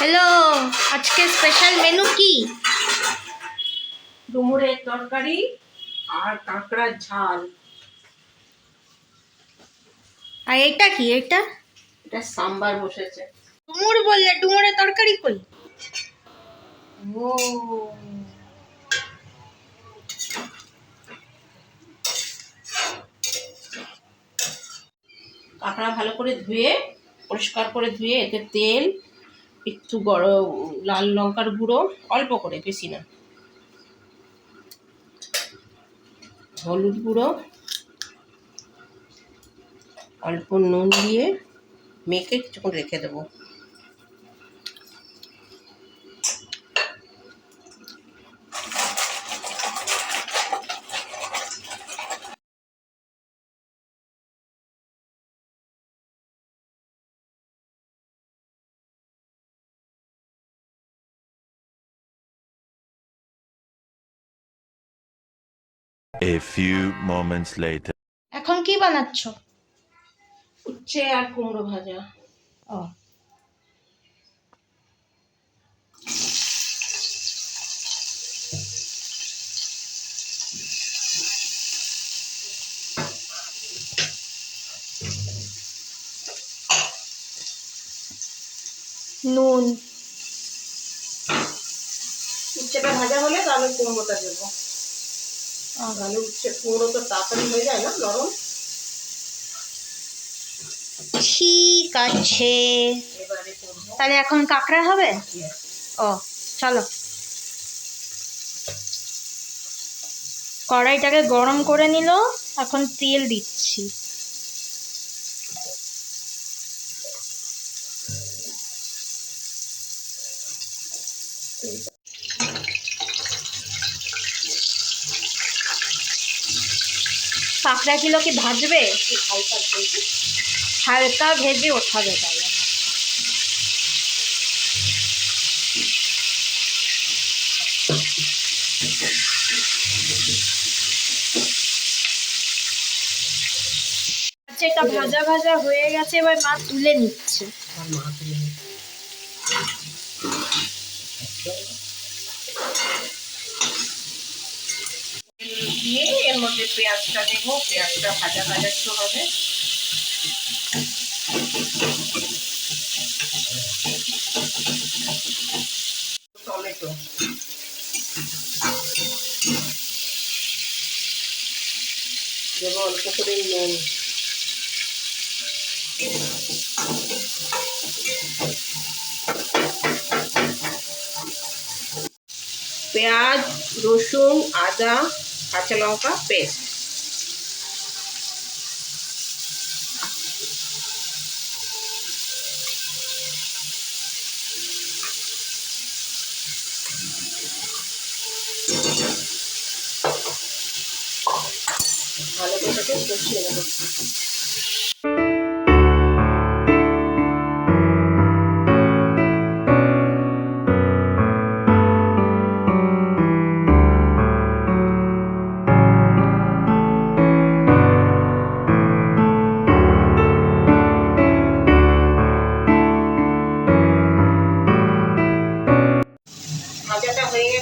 Hello আজকে special menu কি? ডুমুরের তরকারি আর কাঁকড়ার ঝাল। আর এটা কি? এটা? এটা সাম্বার বসেছে। ডুমুর বললে ডুমুরের তরকারি কই? ও। কাঁকড়া ভালো করে ধুয়ে পরিষ্কার করে ধুয়ে এতে তেল একটু গরম, লাল লঙ্কার গুঁড়ো, অল্প করে, বেশি না। হলুদ গুঁড়ো, অল্প নুন দিয়ে মেখে কিছুক্ষণ রেখে দেবো। A few moments later. এখন কি বানাচ্ছ? উচ্ছে আর কুমড়ো ভাজা। ও। নুন। উচ্ছেটা ভাজা হলে তাহলে কুমড়োটা দেবো। তাহলে উচ্ছে কুমড়ো তো তাড়াতাড়ি হয়ে যায় না নরম? ঠিক আছে। তাহলে এখন কাঁকড়া হবে? ও চলো। কড়াইটাকে গরম করে নিল এখন তেল দিচ্ছি। কাঁকড়াগুলো কি ভাজবে হালকা ভেজে ওঠাবে তাহলে আচ্ছা এটা ভাজা ভাজা হয়ে গেছে, এবার মা তুলে নিচ্ছে মা তুলে নিই। তেল দিয়ে এর মধ্যে পেঁয়াজটা দেবো পেঁয়াজটা ভাজা ভাজা একটু হবে। টমেটো। দেবো অল্প করে নুন। পেঁয়াজ, রসুন, আদা কাঁচা লঙ্কা পেস্ট ভালো করে এটাকে কষিয়ে নেবো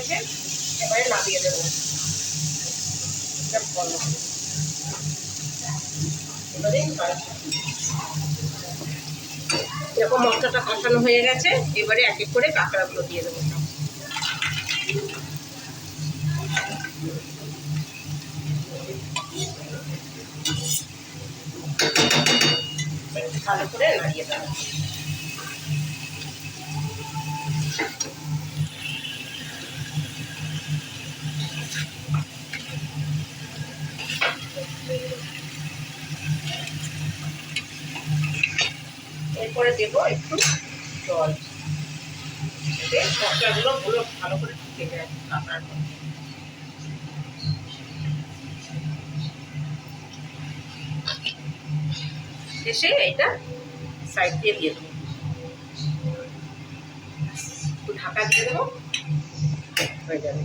ভাজাটা এবারে নামিয়ে দেবো। এরকম মশলাটা কষানো হয়ে গেছে, এবারে এক এক করে কাঁকড়াগুলো দিয়ে দেবো। ভালো করে নাড়িয়ে দেবো। এরপরে দেবো একটু জল। এতে মশলাগুলো পুরো ভালো করে ঢুকে যায় কাঁকড়ার মধ্যে। শেষে এটা সাইড দিয়ে দিয়ে দেবো। একটু ঢাকা দিয়ে দেবো। হয়ে যাবে।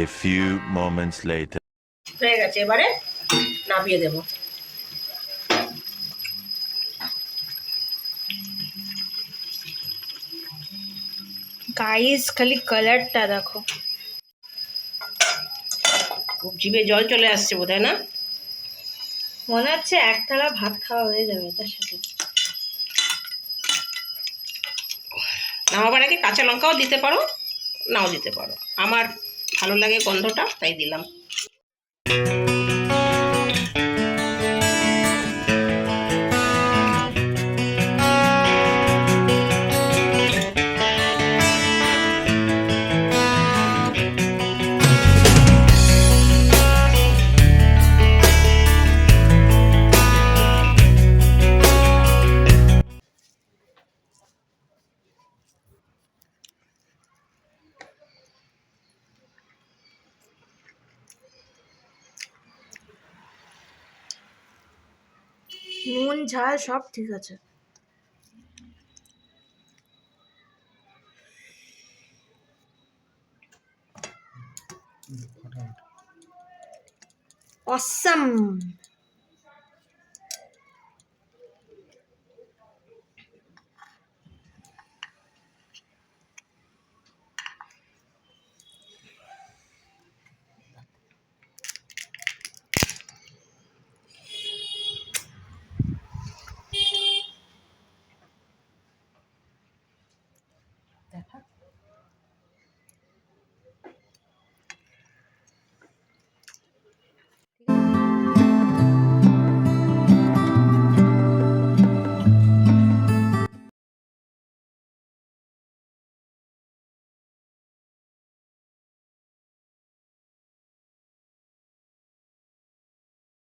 A few moments later. হয়ে গেছে এবারে নামিয়ে দেবো। গাইস খালি কালারটা দেখো। খুব জিভে জল চলে আসছে বোধহয় না? মনে হচ্ছে এক থালা ভাত খাওয়া হয়ে যাবে তার সাথে। নামাবার আগে কাঁচা লঙ্কাও দিতে পারো নাও দিতে পারো। আমার ভালো লাগে গন্ধটা তাই দিলাম। নুন ঝাল সব ঠিক আছে। অসাম।